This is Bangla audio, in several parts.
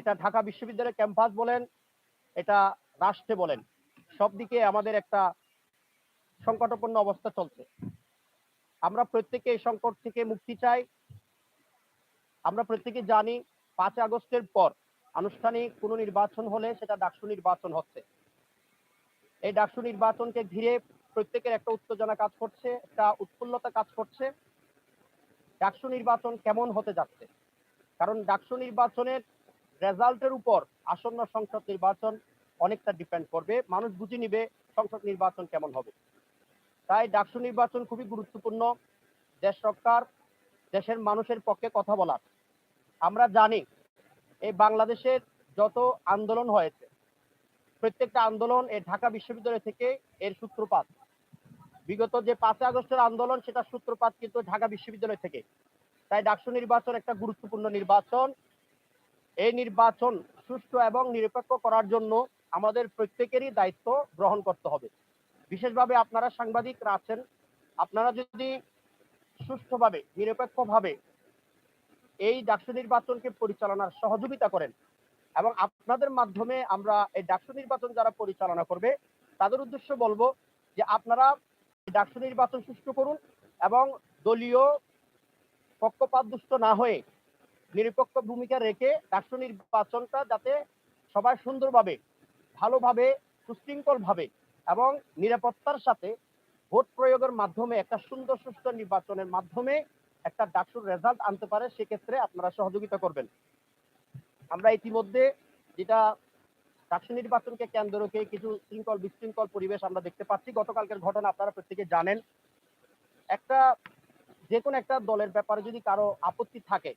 এটা ঢাকা বিশ্ববিদ্যালয়ের ক্যাম্পাস বলেন, এটা রাষ্ট্রে বলেন, সব দিকে আমাদের একটা সংকটপূর্ণ অবস্থা চলছে। আমরা প্রত্যেকে এই সংকট থেকে মুক্তি চাই। আমরা প্রত্যেকে জানি পাঁচ আগস্টের পর আনুষ্ঠানিক কোনো নির্বাচন হলে সেটা ডাকসু নির্বাচন হচ্ছে। এই ডাকসু নির্বাচনকে ঘিরে প্রত্যেকের একটা উত্তেজনা কাজ করছে, একটা উৎফুল্লতা কাজ করছে। ডাকসু নির্বাচন কেমন হতে যাচ্ছে? কারণ ডাকসু নির্বাচনের রেজাল্টের উপর আসন্ন সংসদ নির্বাচন অনেকটা ডিপেন্ড করবে। মানুষ বুঝে নিবে সংসদ নির্বাচন কেমন হবে। তাই ডাকসু নির্বাচন খুবই গুরুত্বপূর্ণ। দেশ সরকার দেশের মানুষের পক্ষে কথা বলার। আমরা জানি, এই বাংলাদেশের যত আন্দোলন হয়েছে, প্রত্যেকটা আন্দোলন এই ঢাকা বিশ্ববিদ্যালয় থেকে এর সূত্রপাত। বিগত যে পাঁচই আগস্টের আন্দোলন সেটা সূত্রপাত কিন্তু ঢাকা বিশ্ববিদ্যালয় থেকে। তাই ডাকসু নির্বাচন একটা গুরুত্বপূর্ণ নির্বাচন। এই নির্বাচন সুষ্ঠু এবং নিরপেক্ষ করার জন্য আমাদের প্রত্যেকেরই দায়িত্ব গ্রহণ করতে হবে। বিশেষভাবে আপনারা সাংবাদিকরা আছেন, আপনারা যদি সুষ্ঠুভাবে, নিরপেক্ষভাবে এই ডাকসু নির্বাচনকে পরিচালনার সহযোগিতা করেন এবং আপনাদের মাধ্যমে আমরা এই ডাকসু নির্বাচন যারা পরিচালনা করবে, তাদের উদ্দেশ্য বলব যে আপনারা ডাকসু নির্বাচন সুষ্ঠু করুন এবং দলীয় পক্ষপাতদুষ্ট না হয়ে নিরপেক্ষ ভূমিকা রেখে ডাকসু নির্বাচনটা যাতে সবাই সুন্দরভাবে, ভালোভাবে, সুশৃঙ্খলভাবে এবং নিরাপত্তার সাথে ভোট প্রয়োগের মাধ্যমে, একটা সুন্দর সুস্থ নির্বাচনের মাধ্যমে একটা ডাকসুর রেজাল্ট আনতে পারে, সেক্ষেত্রে আপনারা সহযোগিতা করবেন। আমরা ইতিমধ্যে যেটা ডাকসু নির্বাচনকে কেন্দ্র রেখে কিছু শৃঙ্খল বিশৃঙ্খল পরিবেশ আমরা দেখতে পাচ্ছি। গতকালকের ঘটনা আপনারা প্রত্যেকে জানেন। একটা যে কোনো একটা দলের ব্যাপারে যদি কারও আপত্তি থাকে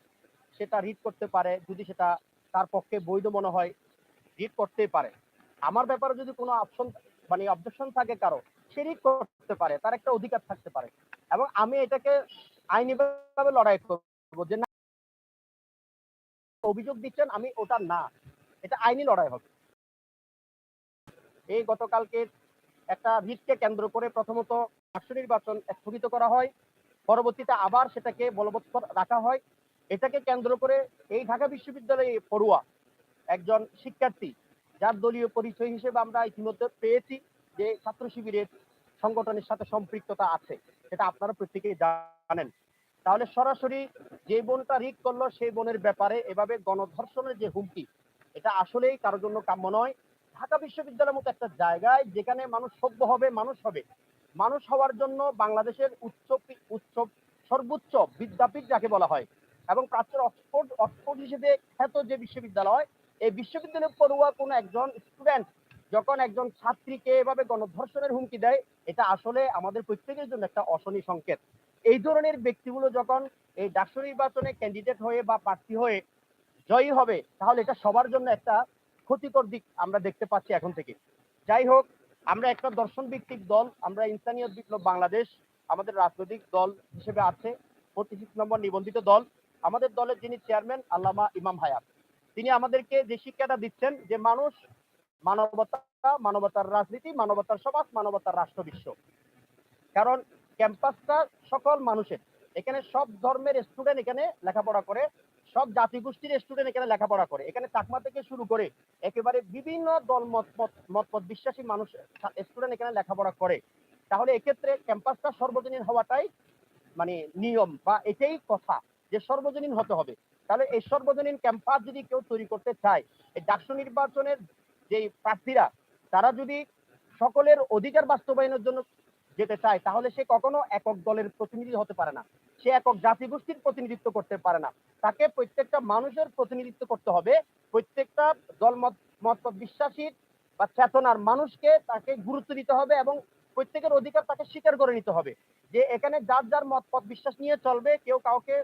সেটা রিড করতে পারে, যদি সেটা তার পক্ষে বৈধ মনে হয় রিড করতেই পারে। আমার ব্যাপারে যদি কোনো অপশন মানে অবজেকশন থাকে কারও, সে রিড করতে পারে, তার একটা অধিকার থাকতে পারে। এবং আমি এটাকে আইনিভাবে লড়াই করব যে না, অভিযোগ দিচ্ছেন, আমি ওটা না, এটা আইনি লড়াই হবে। এই গতকালকে একটা রিটকে কেন্দ্র করে প্রথমত রাষ্ট্র নির্বাচন স্থগিত করা হয়, পরবর্তীতে আবার সেটাকে বলবৎ রাখা হয়। এটাকে কেন্দ্র করে এই ঢাকা বিশ্ববিদ্যালয়ে পড়ুয়া একজন শিক্ষার্থী, যার দলীয় পরিচয় হিসেবে আমরা ইতিমধ্যে পেয়েছি যে ছাত্র শিবিরের সংগঠনের সাথে সম্পৃক্ততা আছে। সেটা আপনারা প্রত্যেকেই জানেন। তাহলে সরাসরি যে বোনটা রিক করল, সেই বোনের ব্যাপারে এভাবে গণধর্ষণের যে হুমকি, এটা আসলেই কারোর জন্য কাম্য নয়। ঢাকা বিশ্ববিদ্যালয়ের মতো একটা জায়গায় যেখানে মানুষ সভ্য হবে, মানুষ হবে। মানুষ হওয়ার জন্য বাংলাদেশের উচ্চ উচ্চ সর্বোচ্চ বিদ্যাপীঠ যাকে বলা হয় এবং প্রাচ্যের অক্সফোর্ড অক্সফোর্ড হিসেবে খ্যাত যে বিশ্ববিদ্যালয়, এই বিশ্ববিদ্যালয়ে পড়ুয়া কোনো একজন স্টুডেন্ট যখন একজন ছাত্রীকে এভাবে গণধর্ষণের হুমকি দেয়, এটা আসলে আমাদের প্রত্যেকের জন্য একটা অশনি সংকেত। এই ধরনের ব্যক্তিগুলো যখন এই ডাকসু নির্বাচনে ক্যান্ডিডেট হয়ে বা প্রার্থী হয়ে জয়ী হবে, তাহলে এটা সবার জন্য একটা ক্ষতিকর দিক আমরা দেখতে পাচ্ছি এখন থেকে। যাই হোক, আমরা একটা দর্শন ভিত্তিক দল, আমরা ইনসানিয়ত বিপ্লব বাংলাদেশ, আমাদের রাজনৈতিক দল হিসেবে আছে, পঁচিশ নম্বর নিবন্ধিত দল। আমাদের দলের যিনি চেয়ারম্যান, আল্লামা ইমাম হায়াত, তিনি আমাদেরকে যে শিক্ষাটা দিচ্ছেন যে মানুষ মানবতা, মানবতার রাজনীতি, মানবতার সমাজ, মানবতার রাষ্ট্র বিশ্ব। কারণ ক্যাম্পাসটা সকল মানুষের। এখানে সব ধর্মের স্টুডেন্ট এখানে লেখাপড়া করে, সব জাতিগোষ্ঠীর স্টুডেন্ট এখানে লেখাপড়া করে। এখানে চাকমা থেকে শুরু করে একেবারে বিভিন্ন দল মত মত বিশ্বাসী মানুষ স্টুডেন্ট এখানে লেখাপড়া করে। তাহলে এক্ষেত্রে ক্যাম্পাসটা সর্বজনীন হওয়াটাই মানে নিয়ম বা এটাই কথা। যে সর্বজনীন হতে হবে। তাহলে এই সর্বজনীন ক্যাম্পাস যদি কেউ তৈরি করতে চায়, এই ডাকসু নির্বাচনের যে প্রার্থীরা, তারা যদি সকলের অধিকার বাস্তবায়নের জন্য যেতে চায়, তাহলে সে কখনো একক দলের প্রতিনিধি হতে পারে না। সে একক জাতিগোষ্ঠীর প্রতিনিধিত্ব করতে পারে না। তাকে প্রত্যেকটা মানুষের প্রতিনিধিত্ব করতে হবে। প্রত্যেকটা দল মত মত বিশ্বাসী বা চেতনার মানুষকে তাকে গুরুত্ব দিতে হবে এবং প্রত্যেকের অধিকার তাকে স্বীকার করে নিতে হবে। যে এখানে যার যার মত পথ বিশ্বাস নিয়ে চলবে, কেউ কাউকে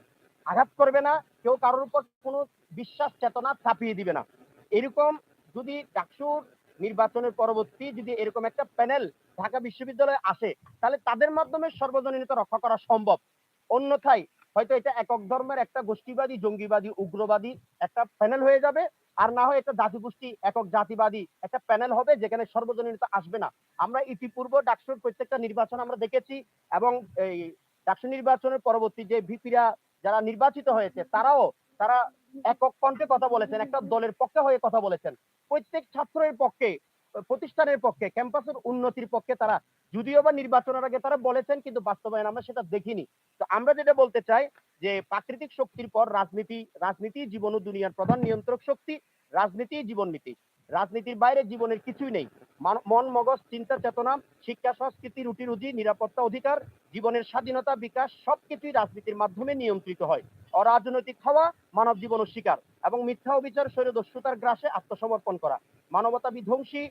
আঘাত করবে না, কেউ কারোর উপর কোনো বিশ্বাস, চেতনা চাপিয়ে দিবে না। এরকম যদি ডাকসুর নির্বাচনের পরবর্তী যদি এরকম একটা প্যানেল ঢাকা বিশ্ববিদ্যালয়ে আসে, তাহলে তাদের মাধ্যমে সর্বজনীনতা রক্ষা করা সম্ভব। অন্যথায় হয়তো এটা একক ধর্মের একটা গোষ্ঠীবাদী, জঙ্গিবাদী, উগ্রবাদী একটা প্যানেল হয়ে যাবে, আর না হয় একটা জাতিগোষ্ঠী একক জাতিবাদী একটা প্যানেল হবে যেখানে সর্বজনীনতা আসবে না। আমরা ইতিপূর্ব ডাকসুর প্রত্যেকটা নির্বাচন আমরা দেখেছি এবং এই ডাকসু নির্বাচনের পরবর্তী যে ভিপিরা যারা নির্বাচিত হয়েছে, তারাও, তারা একক কণ্ঠে কথা বলেছেন, একটা দলের পক্ষে হয়ে কথা বলেছেন। প্রত্যেক ছাত্রের পক্ষে, প্রতিষ্ঠানের পক্ষে, ক্যাম্পাসের উন্নতির পক্ষে তারা, যদিও বা নির্বাচনের আগে তারা বলেছেন, কিন্তু বাস্তবায়ন আমরা সেটা দেখিনি। তো আমরা যেটা বলতে চাই, যে প্রাকৃতিক শক্তির পর রাজনীতি রাজনীতি জীবন ও দুনিয়ার প্রধান নিয়ন্ত্রক শক্তি, রাজনীতি জীবন নীতি। রাজনীতির বাইরে জীবনের কিছুই নেই। মন মগজ, চিন্তা, চেতনা, শিক্ষা, সংস্কৃতি, রুটি, রুজি, নিরাপত্তা, অধিকার, জীবনের স্বাধীনতা, বিকাশ, সবকিছুই রাজনীতির মাধ্যমে নিয়ন্ত্রিত হয়। অরাজনৈতিক হওয়া মানব জীবন শিকার এবং মিথ্যা অবিচার, স্বৈরদস্যুতার গ্রাসে আত্মসমর্পণ করা। মানবতা বিধ্বংসী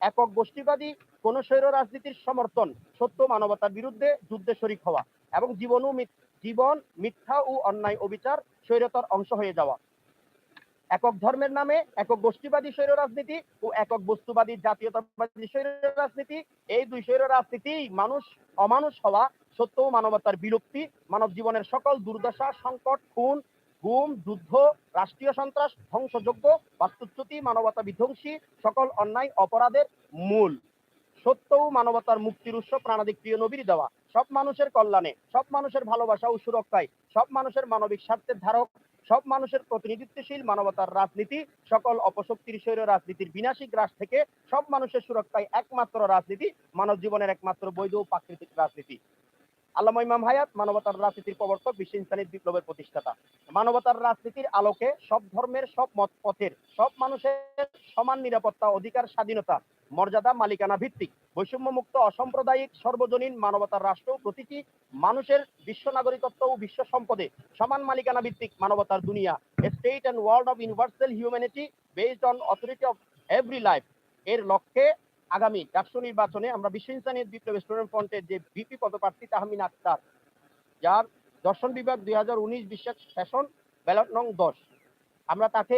একক গোষ্ঠীবাদী, কোন স্বৈর রাজনীতির সমর্থন, সত্য মানবতার বিরুদ্ধে যুদ্ধে শরিক হওয়া এবং জীবন ও জীবন মিথ্যা ও অন্যায় অবিচার, স্বৈরতার অংশ হয়ে যাওয়া। একক ধর্মের নামে, একক গোষ্ঠীবাদী স্বৈর রাজনীতি ও একক বস্তুবাদী জাতীয়তাবাদী স্বৈর রাজনীতি। এই দুই স্বৈর রাজনীতি মানুষ, অমানুষ হওয়া সত্য মানবতার বিলুপ্তি, মানব জীবনের সকল দুর্দশা, সংকট, খুন, গুম, যুদ্ধ, রাষ্ট্রীয় সন্ত্রাস ধ্বংসযোগ্য বাস্তুচ্যুতি, মানবতা বিধ্বংসী, সকল অন্যায়, অপরাধের মূল। সত্য ও মানবতার মুক্তির উৎস প্রাণাদিক প্রিয় নবীর দেওয়া। সব মানুষের কল্যাণে, সব মানুষের ভালোবাসা ও সুরক্ষায়, সব মানুষের মানবিক স্বার্থের ধারক, সব মানুষের প্রতিনিধিত্বশীল মানবতার রাজনীতি, সকল অপশক্তির শৈর রাজনীতির বিনাশী গ্রাস থেকে সব মানুষের সুরক্ষায় একমাত্র রাজনীতি মানব জীবনের একমাত্র বৈধ ও প্রাকৃতিক রাজনীতি। আল্লামা ইমাম হায়াত, মানবতার রাজনীতির প্রবর্তক, বিশ্ব ইনসানির বিপ্লবের প্রতিষ্ঠাতা। মানবতার রাজনীতির আলোকে সব ধর্মের, সব মত পথের, সব মানুষের সমান নিরাপত্তা, অধিকার, স্বাধীনতা, মর্যাদা, মালিকানা ভিত্তিক। বৈষম্যমুক্ত, অসাম্প্রদায়িক, সর্বজনীন মানবতার রাষ্ট্র প্রতিটি মানুষের বিশ্ব নাগরিকত্ব ও বিশ্ব সম্পদে সমান মালিকানা ভিত্তিক মানবতার দুনিয়া। State and world of universal humanity based on authority of every life এর লক্ষ্যে আগামী ডাকসু নির্বাচনে আমরা বিশ্ব ইনসানিয়ত বিপ্লব স্টুডেন্ট ফ্রন্টের যে ভিপি পদপ্রার্থী তাহমিন আক্তার, যার দর্শন বিভাগ দুই হাজার উনিশ বিশ্বাস সেশন ব্যালট নং দশ। আমরা তাকে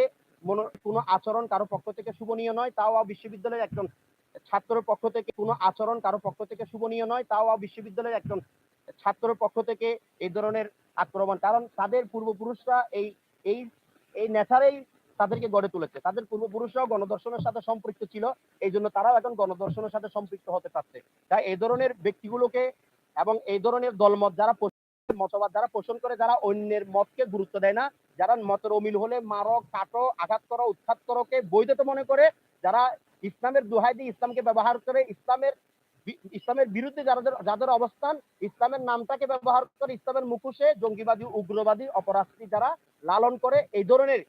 কোনো আচরণ কারও পক্ষ থেকে শুভনীয় নয়, তাও বিশ্ববিদ্যালয়ের একজন ছাত্রের পক্ষ থেকে কোনো আচরণ কারও পক্ষ থেকে শুভনীয় নয়, তাও বিশ্ববিদ্যালয়ের একজন ছাত্রের পক্ষ থেকে এই ধরনের আক্রমণ। কারণ তাদের পূর্বপুরুষরা এই এই এই নেচারেই তাদেরকে গড়ে তুলেছে। তাদের পূর্বপুরুষরাও গণদর্শনের সাথে সম্পৃক্ত ছিল, এই জন্য তারাও এখন গণদর্শনের সাথে সম্পৃক্ত হতে পারছে তাই এই ধরনের ব্যক্তিগুলোকে এবং এই ধরনের দলমত যারা মতবাদ যারা পোষণ করে, যারা অন্যের মতকে গুরুত্ব দেয় না, যারা মতের অমিল হলে মারো কাটো, আঘাত করো, উৎখাত করোকে বৈধতা মনে করে, যারা ইসলামের দোহাই দিয়ে ইসলামকে ব্যবহার করে, ইসলামের ইসলামের বিরুদ্ধে যাদের যাদের অবস্থান, ইসলামের নামটাকে ব্যবহার করে, ইসলামের মুখোশে জঙ্গিবাদী, উগ্রবাদী, অপরাধী যারা লালন করে, এই ধরনের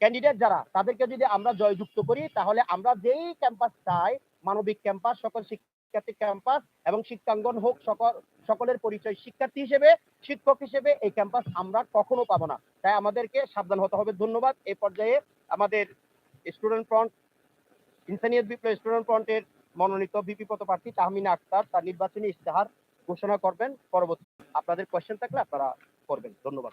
ক্যান্ডিডেট যারা, তাদেরকে যদি আমরা জয়যুক্ত করি, তাহলে আমরা যেই ক্যাম্পাস চাই, মানবিক ক্যাম্পাস সকল শিক্ষার্থী ক্যাম্পাস এবং শিক্ষাঙ্গন হোক, সকল, সকলের পরিচয় শিক্ষার্থী হিসেবে, শিক্ষক হিসেবে এই ক্যাম্পাস আমরা কখনো পাবো না। তাই আমাদেরকে সাবধান হতে হবে। ধন্যবাদ। এই পর্যায়ে আমাদের student front Insaniyat Biplob student ফ্রন্টের মনোনীত বিপি পদপ্রার্থী তাহমিনা আক্তার তার নির্বাচনী ইশতেহার ঘোষণা করবেন। পরবর্তী আপনাদের কোয়েশ্চেন থাকলে আপনারা করবেন। ধন্যবাদ।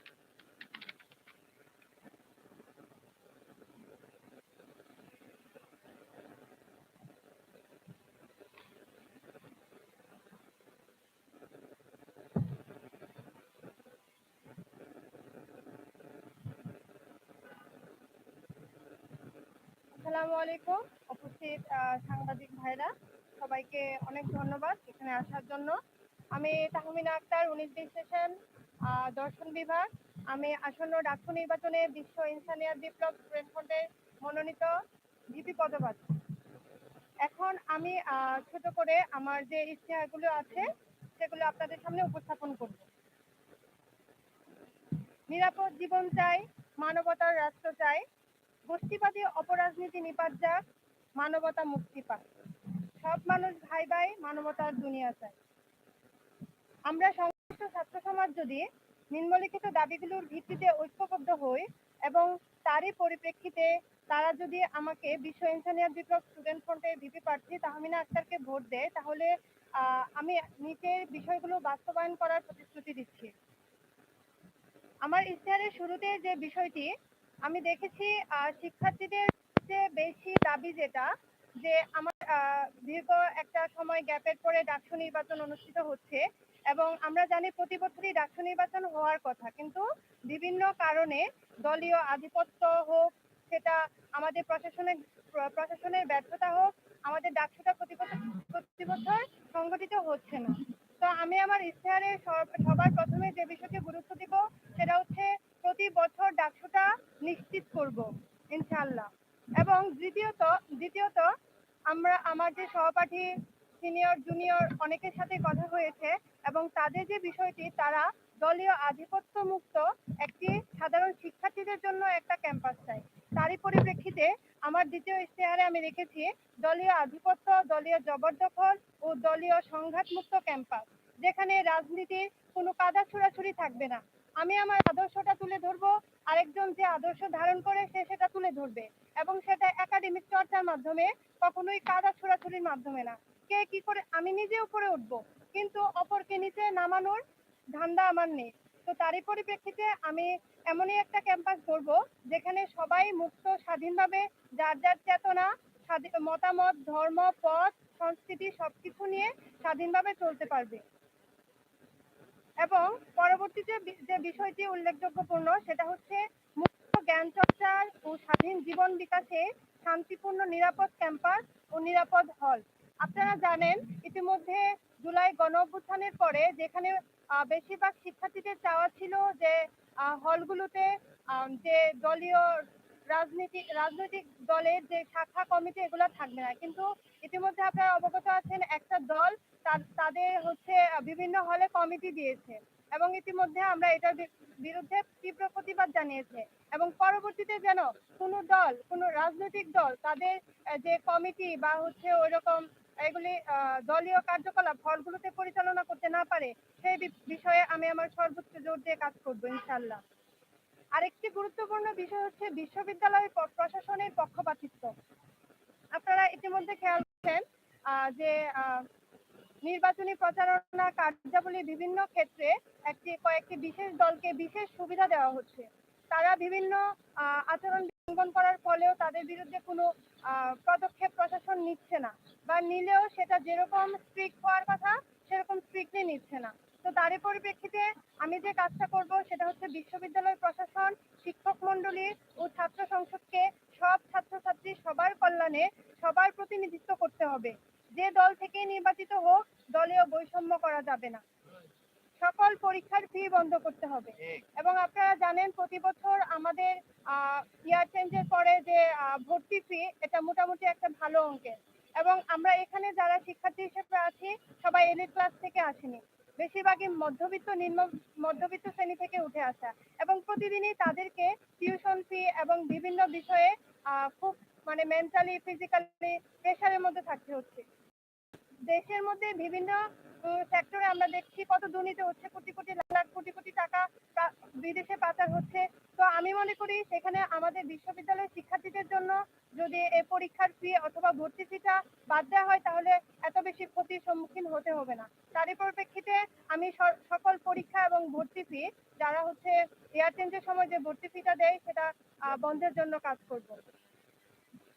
আসসালামু আলাইকুম। উপস্থিত সাংবাদিক ভাইরা সবাইকে অনেক ধন্যবাদ এখানে আসার জন্য। আমি তাহমিনা আক্তার উনিশ বিশ আহ, দর্শন বিভাগ। আমি আসন্ন ডাকসু নির্বাচনে বিশ্ব ইনসানিয়াত বিপ্লব স্টুডেন্ট ফ্রন্টের মনোনীত ভিপি পদপ্রার্থী। এখন আমি ছোট করে আমার যে ইশতেহারগুলো আছে সেগুলো আপনাদের সামনে উপস্থাপন করব। নিরাপদ জীবন চাই মানবতার রাষ্ট্র চাই গোষ্ঠীবাদী অপরাজনীতি নিপাত যাক মানবতা মুক্তি পাক। সব মানুষ ভাই ভাই মানবতার দুনিয়া চাই আমরা সংশ্লিষ্ট ছাত্র সমাজ যদি নিম্নলিখিত দাবিগুলোর ভিত্তিতে ঐক্যবদ্ধ হই এবং তারই পরিপ্রেক্ষিতে তারা যদি আমাকে বিশ্ব ইনসানিয়াত বিপ্লব স্টুডেন্ট ফ্রন্টের ভিপি প্রার্থী তাহমিনা আক্তারকে ভোট দেয়, তাহলে আমি নিচের বিষয়গুলো বাস্তবায়ন করার প্রতিশ্রুতি দিচ্ছি। আমার ইশতেহারের শুরুতে যে বিষয়টি আমি দেখেছি শিক্ষার্থীদের যে বেশি দাবি যেটা, যে আমার দীর্ঘ একটা সময় গ্যাপের পরে ডাকসু নির্বাচন অনুষ্ঠিত হচ্ছে এবং আমরা জানি প্রতি বছরই ডাকসু নির্বাচন হওয়ার কথা। কিন্তু বিভিন্ন কারণে দলীয় আধিপত্য হোক, সেটা আমাদের প্রশাসনের প্রশাসনের ব্যর্থতা হোক, আমাদের ডাকসুটা প্রতি বছর প্রতি বছর সংগঠিত হচ্ছে না। তো আমি আমার ইশতেহারে সব- সবার প্রথমে যে বিষয়টি গুরুত্ব দিব, সেটা হচ্ছে প্রতি বছর ডাকসুটা নিশ্চিত করব, ইনশাআল্লাহ। এবং দ্বিতীয়ত দ্বিতীয়ত, আমরা, আমার যে সহপাঠী, সিনিয়র, জুনিয়র অনেকের সাথে কথা হয়েছে এবং তাদের যে বিষয়টি, তারা দলীয় আধিপত্য মুক্ত একটি সাধারণ শিক্ষার্থীদের জন্য একটা ক্যাম্পাস চাই। তারই পরিপ্রেক্ষিতে আমার দ্বিতীয় ইশতেহারে আমি রেখেছি দলীয় আধিপত্য, দলীয় জবরদখল ও দলীয় সংঘাত মুক্ত ক্যাম্পাস, যেখানে রাজনীতির কোনো কাদা ছুড়াছুড়ি থাকবে না। আমি আমার আদর্শটা তুলে ধরবো, আরেকজন যে আদর্শ ধারণ করে সে সেটা তুলে ধরবে। এবং সেটা একাডেমিক চর্চার মাধ্যমে, কখনোই কাদা ছোড়াছুড়ির মাধ্যমে না। কে কি করে, আমি নিজে উপরে উঠবো, কিন্তু অপরকে নিচে নামানোর ধান্দা আমার নেই। তো তারই পরিপ্রেক্ষিতে আমি এমনই একটা ক্যাম্পাস করব যেখানে সবাই মুক্ত, স্বাধীনভাবে, যার যার চেতনা মতামত, ধর্ম, পথ, সংস্কৃতি সবকিছু নিয়ে স্বাধীনভাবে চলতে পারবে। এবং পরবর্তীতে যে বিষয়টি উল্লেখযোগ্যপূর্ণ, সেটা হচ্ছে মুক্ত জ্ঞান চর্চার ও স্বাধীন জীবন বিকাশে শান্তিপূর্ণ, নিরাপদ ক্যাম্পাস ও নিরাপদ হল। আপনারা জানেন, ইতিমধ্যে জুলাই গণ অভ্যুত্থানের পরে যেখানে বেশিরভাগ শিক্ষার্থীদের চাওয়া ছিল যে হলগুলোতে যে দলীয় রাজনীতি রাজনৈতিক দলের যে শাখা কমিটি, এগুলো থাকবে না। কিন্তু ইতিমধ্যে আপনারা অবগত আছেন, একটা দল তাদের হচ্ছে বিভিন্ন হলে কমিটি দিয়েছে এবং ইতিমধ্যে আমরা এটার বিরুদ্ধে তীব্র প্রতিবাদ জানিয়েছে। এবং পরবর্তীতে যেন কোনো দল, কোনো রাজনৈতিক দল তাদের যে কমিটি বা হচ্ছে ওইরকম এগুলি দলীয় কার্যকলাপ হলগুলোতে পরিচালনা করতে না পারে, সেই বিষয়ে আমি আমার সর্বোচ্চ জোর দিয়ে কাজ করব ইনশাল্লাহ আরেকটি গুরুত্বপূর্ণ বিষয় হচ্ছে বিশ্ববিদ্যালয় প্রশাসনের পক্ষপাতিত্ব। আপনারা ইতিমধ্যে খেয়াল করছেন আহ, যে নির্বাচনী প্রচারণা কার্যাবলী বিভিন্ন ক্ষেত্রে একটি কয়েকটি বিশেষ দলকে বিশেষ সুবিধা দেওয়া হচ্ছে। তারা বিভিন্ন আচরণ লঙ্ঘন করার ফলেও তাদের বিরুদ্ধে কোনো পদক্ষেপ প্রশাসন নিচ্ছে না। বা নিলেও সেটা যেরকম স্ট্রিক্ট হওয়ার কথা সেরকম স্ট্রিক্টলি নিচ্ছে না। তো তারই পরিপ্রেক্ষিতে আমি যে কাজটা করব সেটা হচ্ছে বিশ্ববিদ্যালয় প্রশাসন, শিক্ষক মণ্ডলী ও ছাত্র সংসদকে সব ছাত্রছাত্রী সবার কল্যাণে সবার প্রতিনিধিত্ব করতে হবে। যে দল থেকে নির্বাচিত হোক, দলীয় বৈষম্য করা যাবে না। সকল পরীক্ষার ফি বন্ধ করতে হবে। এবং আপনারা জানেন, প্রতি বছর আমাদের ইয়ার চেঞ্জের পরে যে ভর্তি ফি এটা মোটামুটি একটা ভালো অঙ্কের। এবং আমরা এখানে যারা শিক্ষার্থী হিসেবে আছি, সবাই এলিট ক্লাস থেকে আসেনি। বেশিরভাগই মধ্যবিত্ত নিম্ন, মধ্যবিত্ত শ্রেণি থেকে উঠে আসা এবং প্রতিদিনই তাদেরকে টিউশন ফি এবং বিভিন্ন বিষয়ে খুব মানে মেন্টালি ফিজিক্যালি প্রেশারের মধ্যে থাকতে হচ্ছে। দেশের মধ্যে বিভিন্ন সেক্টরে আমরা দেখছি কত দুর্নীতি হচ্ছে, কোটি কোটি লাখ, কোটি কোটি টাকা বিদেশে পাচার হচ্ছে। তো আমি মনে করি সেখানে আমাদের বিশ্ববিদ্যালয়ের শিক্ষার্থীদের জন্য যদি এই পরীক্ষার ফি অথবা ভর্তি ফিটা বাদ দেওয়া হয়, তাহলে এত বেশি ক্ষতির সম্মুখীন হতে হবে না। তারই পরিপ্রেক্ষিতে আমি সকল পরীক্ষা এবং ভর্তি ফি যারা হচ্ছে এয়ার চেঞ্জের সময় যে ভর্তি ফিটা দেয়, সেটা বন্ধের জন্য কাজ করব।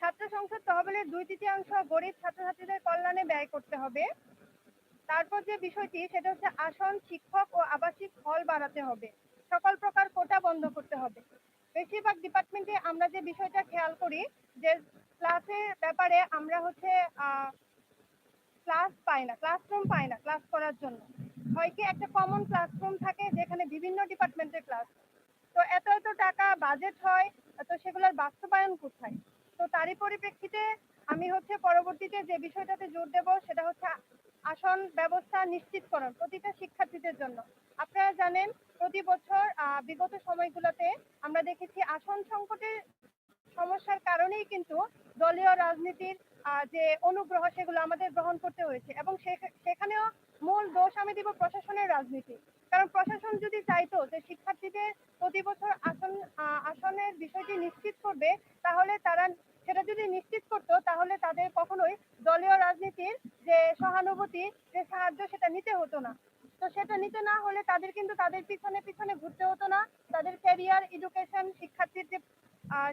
ছাত্র সংসদ তহবিলের দুই তৃতীয়াংশ গরিব ছাত্রছাত্রীদের কল্যাণে ব্যয় করতে হবে। তারপর যে বিষয়টি, সেটা হচ্ছে আসন, শিক্ষক ও আবাসিক হল বাড়াতে হবে। সকল প্রকার কোটা বন্ধ করতে হবে। বেশিরভাগ ডিপার্টমেন্টে আমরা যে বিষয়টা খেয়াল করি, যে ক্লাসের ব্যাপারে আমরা হচ্ছে ক্লাস পাই না ক্লাসরুম পাই না ক্লাস করার জন্য। হয় কি, একটা কমন ক্লাসরুম থাকে যেখানে বিভিন্ন ডিপার্টমেন্টের ক্লাস তো এত এত টাকা বাজেট হয়, তো সেগুলোর বাস্তবায়ন কোথায়? তো তারই পরিপ্রেক্ষিতে আমি হচ্ছে পরবর্তীতে যে বিষয়টাতে জোর দেব, সেটা হচ্ছে আসন ব্যবস্থা নিশ্চিতকরণ প্রতিটা শিক্ষার্থীদের জন্য। আপনারা জানেন, প্রতি বছর বিগত সময়গুলোতে আমরা দেখেছি আসন সংকটের সমস্যার কারণেই কিন্তু দলীয় রাজনীতির যে অনুগ্রহ সেগুলো আমাদের গ্রহণ করতে হয়েছে এবং সেখানেও মূল দোষ আমি দিব প্রশাসনের রাজনীতি। কারণ প্রশাসন যদি চাইতো যে শিক্ষার্থীদের প্রতি বছর আসন আসনের বিষয়টি নিশ্চিত করবে, তাহলে তারা সেটা যদি নিশ্চিত করতো তাহলে তাদের কখনোই দলীয় রাজনীতির যে সহানুভূতি যে সাহায্য সেটা নিতে হতো না। তো সেটা নিতে না হলে তাদের কিন্তু তাদের পিছনে পিছনে ঘুরতে হতো না। তাদের ক্যারিয়ার এডুকেশন শিক্ষার্থীর যে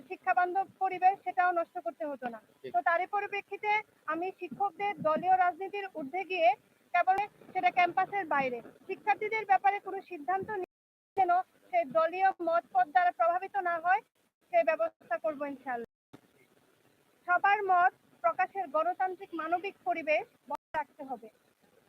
শিক্ষাবান্ধব পরিবেশ সেটাও নষ্ট করতে হতো না। তো তারই পরিপ্রেক্ষিতে আমি শিক্ষকদের দলীয় রাজনীতির ঊর্ধ্বে গিয়ে কেবল সেটা ক্যাম্পাসের বাইরে। শিক্ষার্থীদের ব্যাপারে কোনো সিদ্ধান্ত যেন সে দলীয় মত পথ দ্বারা প্রভাবিত না হয় সেই ব্যবস্থা করব ইনশাল্লাহ সবার মত প্রকাশের গণতান্ত্রিক মানবিক পরিবেশ বজায় রাখতে হবে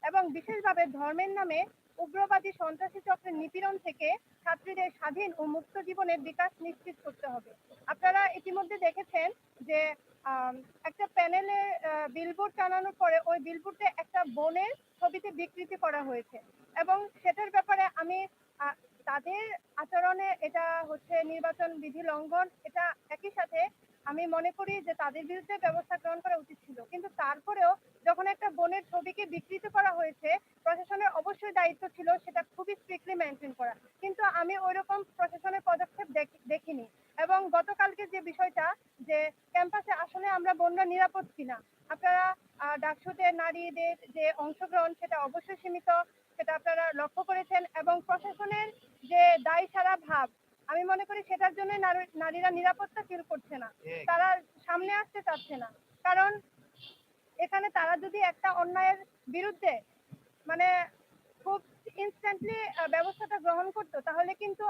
এবং বিশেষভাবে ধর্মের নামে উগ্রবাদী সন্ত্রাসী চক্রের নিপীড়ন থেকে ছাত্রীদের স্বাধীন ও মুক্ত জীবনের বিকাশ নিশ্চিত করতে হবে। আপনারা ইতিমধ্যে দেখেছেন যে একটা প্যানেলে বিলবোর্ড টানানোর পরে ওই বিলবোর্ডে একটা বনের ছবিতে বিকৃতি করা হয়েছে এবং সেটার ব্যাপারে আমি তাদের আচরণে এটা হচ্ছে নির্বাচন বিধি লঙ্ঘন, এটা একই সাথে আমি মনে করি যে তাদের বিরুদ্ধে ব্যবস্থা গ্রহণ করা উচিত ছিল। কিন্তু তারপরেও যখন একটা বোনের ছবিকে বিকৃত করা হয়েছে, প্রশাসনের অবশ্যই দায়িত্ব ছিল সেটা খুবই স্ট্রিক্টলি মেনটেন করা। কিন্তু আমি ওই রকম প্রশাসনের পদক্ষেপ দেখি- দেখিনি। এবং গতকালকে যে বিষয়টা যে ক্যাম্পাসে আসলে আমরা বোনরা নিরাপদ কিনা, আপনারা ডাকসুতে নারীদের যে অংশগ্রহণ সেটা অবশ্যই সীমিত, সেটা আপনারা লক্ষ্য করেছেন এবং প্রশাসনের যে দায় সারা ভাব আমি মনে করি সেটার জন্য নারীরা নিরাপত্তা ফিল করছে না। তারা সামনে আসতে চাচ্ছে না। কারণ এখানে তারা যদি একটা অন্যায়ের বিরুদ্ধে মানে খুব ইনস্ট্যান্টলি ব্যবস্থাটা গ্রহণ করতো তাহলে কিন্তু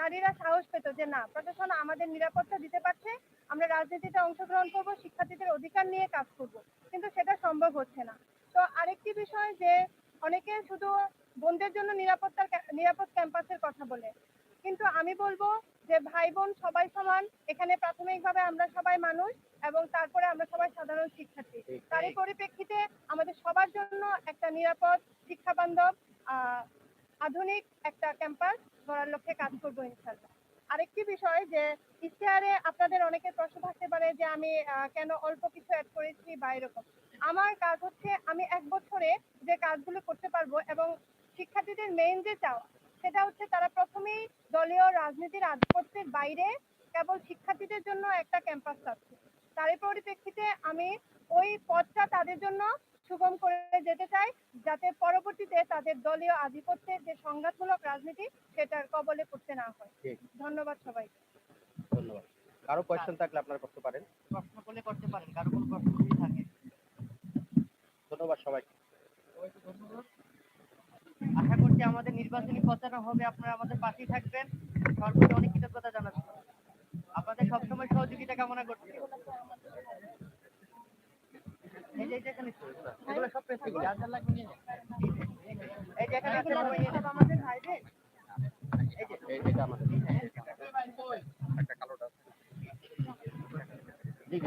নারীরা সাহস পেত যে না প্রশাসন আমাদের নিরাপত্তা দিতে পারছে আমরা রাজনীতিতে অংশগ্রহণ করব শিক্ষার্থীদের অধিকার নিয়ে কাজ করব। কিন্তু সেটা সম্ভব হচ্ছে না। তো আরেকটি বিষয় যে অনেকে শুধু বোনদের জন্য নিরাপত্তার নিরাপদ ক্যাম্পাসের কথা বলে। কিন্তু আমি বলব যে ভাই বোন সবাই সমান। এখানে প্রাথমিকভাবে আমরা সবাই মানুষ এবং তারপরে আমরা সবাই সাধারণ শিক্ষার্থী। তারই পরিপ্রেক্ষিতে আমাদের সবার জন্য একটা নিরাপদ শিক্ষা বান্ধব আধুনিক একটা ক্যাম্পাস গড়ার লক্ষ্যে কাজ করব ইনশাল্লাহ আরেকটি বিষয় যে ইশতেহারে আপনাদের অনেকের প্রশ্ন থাকতে পারে যে আমি কেন অল্প কিছু অ্যাড করেছি বা এরকম। আমার কাজ হচ্ছে আমি এক বছরে যে কাজগুলো করতে পারব এবং শিক্ষার্থীদের মেইন যে চাওয়া সেটা হচ্ছে তারা প্রথমেই দলীয় রাজনীতির আধিপত্যের বাইরে কেবল শিক্ষার্থীদের জন্য একটা ক্যাম্পাস চাচ্ছে। তারই পরিপ্রেক্ষিতে আমি ওই পথটা তাদের জন্য সুগম করে যেতে চাই যাতে পরবর্তীতে তাদের দলীয় আধিপত্যের যে সংঘাতমূলক রাজনীতি সেটার কবলে পড়তে না হয়। ধন্যবাদ সবাইকে। ধন্যবাদ। কারও কোয়েশ্চেন থাকলে আপনারা করতে পারেন। প্রশ্ন করলে করতে পারেন কারও কোনো প্রশ্ন যদি থাকে ধন্যবাদ সবাইকে। আশা করছি আমাদের নির্বাচনী প্রচারও হবে আপনারা আমাদের পাশেই থাকবেন। সর্বোচ্চ অনেক কৃতজ্ঞতা জানাচ্ছি। আপনাদের সবসময় সহযোগিতা কামনা করছি। একটা কালোটা জি